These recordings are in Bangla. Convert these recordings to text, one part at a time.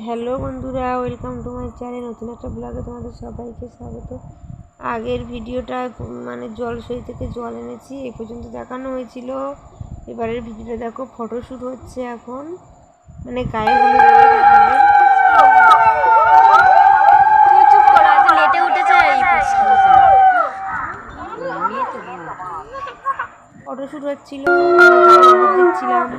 হ্যালো বন্ধুরা, ওয়েলকাম টু মাই চ্যানেল। নতুন একটা ব্লগে তোমাদের সবাইকে স্বাগত। আগের ভিডিওটা মানে জলসই থেকে জল এনেছি এ পর্যন্ত দেখানো হয়েছিল। এবারের ভিডিওটা দেখো ফটোশ্যুট হচ্ছে এখন। মানে গায়ে হলুদ দেখাবে। তুমি চুপ করো আজ লেটে উঠেছে এই পুচকি ফটোশ্যুট হচ্ছিল আমরা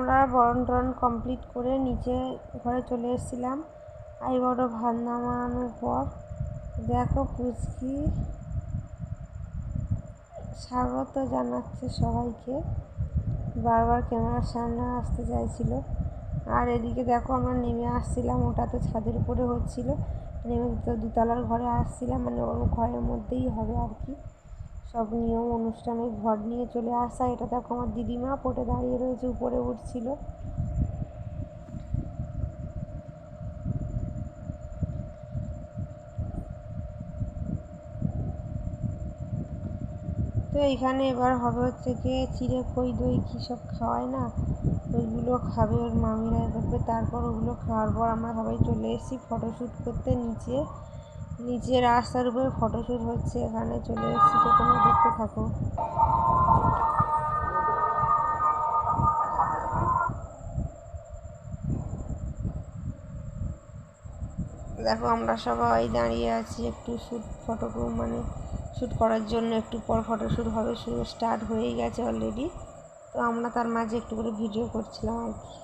আমরা বরণ টরণ কমপ্লিট করে নিচে ঘরে চলে এসেছিলাম। আই বড় ভাত নামানোর পর দেখো পুচকি। স্বাগত জানাচ্ছে সবাইকে। বারবার ক্যামেরার সামনে আসতে চাইছিল। আর এদিকে দেখো আমরা নেমে আসছিলাম, ওটা তো ছাদের উপরে হচ্ছিল। নেমে তো দুতলার ঘরে আসছিলাম মানে ওর ঘরের মধ্যেই হবে আর কি। সব নিয়ম, অনুষ্ঠানে ঘর নিয়ে চলে আসা, এটা দেখো আমার দিদিমা পটে দাঁড়িয়ে রয়েছে, উপরে উঠছিল। তো এখানে এবার হবে হচ্ছে কি, চিড়ে খই, দই কী সব খাওয়ায় না? ওইগুলো খাবে ওর মামিরা দেখবে তারপর ওগুলো খাওয়ার পর আমরা সবাই চলে এসেছি ফটোশ্যুট করতে নিচে। নিচে রাস্তার উপরে ফটোশ্যুট হচ্ছে, এখানে চলে এসেছি, তো তোমরা দেখতে থাকো। দেখো, আমরা সবাই দাঁড়িয়ে আছি একটু শ্যুট ফটো মানে শ্যুট করার জন্য, একটু পর ফটোশ্যুট হবে, শুরু স্টার্ট হয়েই গেছে অলরেডি তো আমরা তার মাঝে একটু করে ভিডিও করছিলাম আর কি।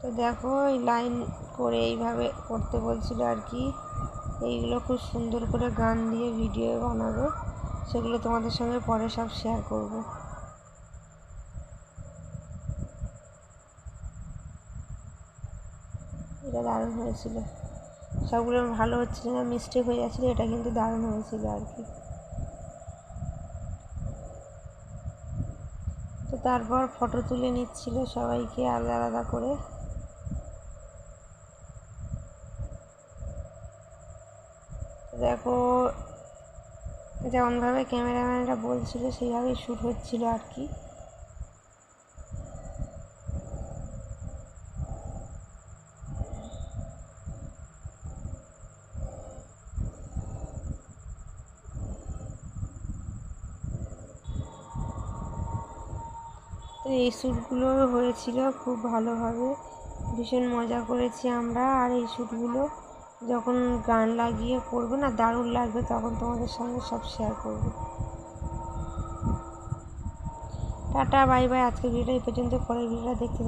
তো দেখো, এই লাইন করে এইভাবে করতে বলছিল আর কি। এইগুলো খুব সুন্দর করে গান দিয়ে ভিডিও বানাবে। সেগুলো তোমাদের সঙ্গে পরে সব শেয়ার করব। এটা দারুণ হয়েছিল। সবগুলো ভালো হচ্ছিল না মিস্টেক হয়ে যাচ্ছিল, এটা কিন্তু দারুণ হয়েছিল আর কি। তো তারপর ফটো তুলে নিচ্ছিল সবাইকে আলাদা আলাদা করে। দেখো, যেমনভাবে ক্যামেরাম্যানরা বলছিল, সেইভাবেই শ্যুট হচ্ছিল আর কি। তো এই শ্যুটগুলো হয়েছিল খুব ভালোভাবে। ভীষণ মজা করেছি আমরা আর এই শ্যুটগুলো যখন গান লাগিয়ে করবে না, দারুণ লাগবে, তখন তোমাদের সঙ্গে সব শেয়ার করব। টাটা বাই বাই আজকের ভিডিওটা এই পর্যন্ত, পরের ভিডিওটা দেখতে